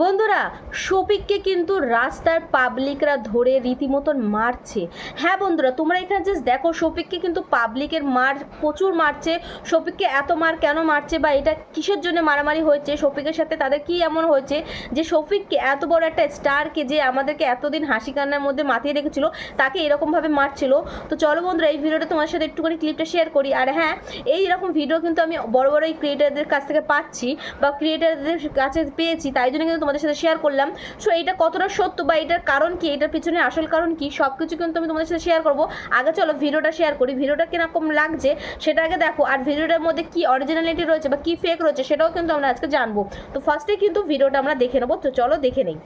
বন্ধুরা, শফিককে কিন্তু রাস্তার পাবলিকরা ধরে রীতিমতন মারছে। হ্যাঁ বন্ধুরা, তোমরা এখানে জাস্ট দেখো, শফিককে কিন্তু পাবলিকের মার, প্রচুর মারছে। শফিককে এত মার কেন মারছে বা এটা কিসের জন্য মারামারি হয়েছে? শফিকের সাথে তাদের কি এমন হয়েছে যে শফিককে এত বড় একটা স্টারকে যে আমাদেরকে এতদিন হাসি কান্নার মধ্যে মাতিয়ে রেখেছিল, তাকে এরকমভাবে মারছিল? তো চলো বন্ধুরা, এই ভিডিওটা তোমার সাথে একটুখানি ক্লিপটা শেয়ার করি। আর হ্যাঁ এই রকম ভিডিও কিন্তু আমি বড় বড় এই ক্রিয়েটারদের কাছ থেকে পাচ্ছি বা ক্রিয়েটারদের কাছে পেয়েছি, তাই জন্য কিন্তু তোমাদের সাথে শেয়ার করলাম। সো এটা কতটা সত্য বা এটার কারণ কি? এটার পিছনে আসল কারণ কি? সব কিছু কিন্তু আমি তোমাদের সাথে শেয়ার করব। আগে চলো ভিডিওটা শেয়ার করি। ভিডিওটা কীরকম লাগছে সেটা আগে দেখো। আর ভিডিওটার মধ্যে কি অরিজিনালিটি রয়েছে বা কি ফেক রয়েছে সেটাও কিন্তু আমরা আজকে জানব। তো ফার্স্টে কিন্তু ভিডিওটা আমরা দেখে নেব। তো চলো দেখে নেই।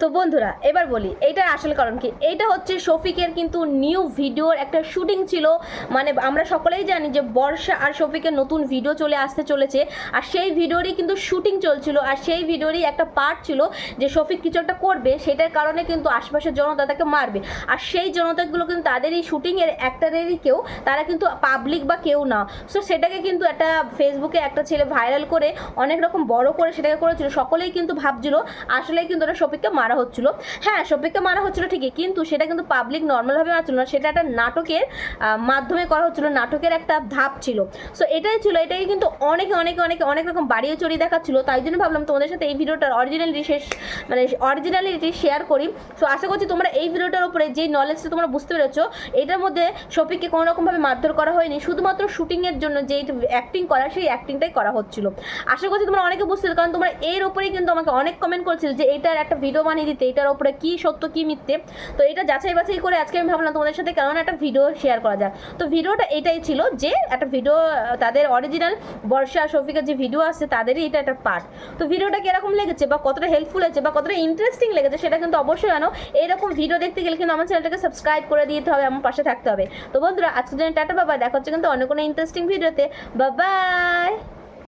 তো বন্ধুরা, এবার বলি, এইটার আসল কারণ কি? এইটা হচ্ছে শফিকের কিন্তু নিউ ভিডিওর একটা শুটিং ছিল। মানে আমরা সকলেই জানি যে বর্ষা আর শফিকের নতুন ভিডিও চলে আসতে চলেছে, আর সেই ভিডিওরই কিন্তু শুটিং চলছিল, আর সেই ভিডিওরই একটা পার্ট ছিল যে শফিক কিছু একটা করবে, সেটার কারণে কিন্তু আশপাশের জনতা তাকে মারবে। আর সেই জনতাগুলো কিন্তু তাদের এই শুটিংয়ের অ্যাক্টারেরই কেউ, তারা কিন্তু পাবলিক বা কেউ না। সো সেটাকে কিন্তু একটা ফেসবুকে একটা ছেলে ভাইরাল করে, অনেক রকম বড় করে সেটাকে করেছিল, সকলেই কিন্তু ভাবছিল আসলে কিন্তু ওটা শফিককে মারা হচ্ছিল। হ্যাঁ শফিককে মারা হচ্ছিল ঠিকই, কিন্তু সেটা কিন্তু পাবলিক নর্মালভাবে মারছিল না। সেটা একটা নাটকের মাধ্যমে করা হচ্ছিল, নাটকের একটা ধাপ ছিল। সো এটাই ছিল, এটাই কিন্তু অনেকে অনেকে অনেকে, অনেক রকম বাড়িয়ে চড়িয়ে দেখাচ্ছিল। তাই জন্য ভাবলাম তোমাদের সাথে এই ভিডিওটার অরিজিনালিটি শেষ মানে অরিজিনালিটি শেয়ার করি। সো আশা করছি তোমরা এই ভিডিওটার উপরে যে নলেজটা তোমরা বুঝতে পেরেছ, এটার মধ্যে শফিককে কোনো রকমভাবে মারধর করা হয়নি। শুধুমাত্র শুটিংয়ের জন্য যে অ্যাক্টিং করা, সেই অ্যাক্টিংটাই করা হচ্ছিল। আশা করছি তোমরা অনেকে বুঝতে কারণ তোমরা এর উপরেই কিন্তু আমাকে অনেক কমেন্ট করেছিল যে এটার একটা ভিডিও বানিয়ে দিতে, এটার উপরে কি সত্য, কি মিথ্যে? তো এটা যাচাই বাছাই করে আজকে আমি ভাবলাম তোমাদের সাথে কেমন একটা ভিডিও শেয়ার করা যাক। তো ভিডিওটা এটাই ছিল যে একটা ভিডিও তাদের অরিজিনাল বর্ষা শফিকের যে ভিডিও আছে তাদেরই এটা একটা পার্ট তো ভিডিওটা কীরকম লেগেছে বা কতটা হেল্পফুল হয়েছে বা কতটা ইন্টারেস্টিং লেগেছে, সেটা কিন্তু অবশ্যই জানো। এইরকম ভিডিও দেখতে গেলে কিন্তু আমার চ্যানেলটাকে সাবস্ক্রাইব করে দিতে হবে, আমার পাশে থাকতে হবে। তো বন্ধুরা, আজকের জন্য টাটা বাবা দেখা হচ্ছে কিন্তু অন্য কোনো ইন্টারেস্টিং ভিডিওতে বাবাই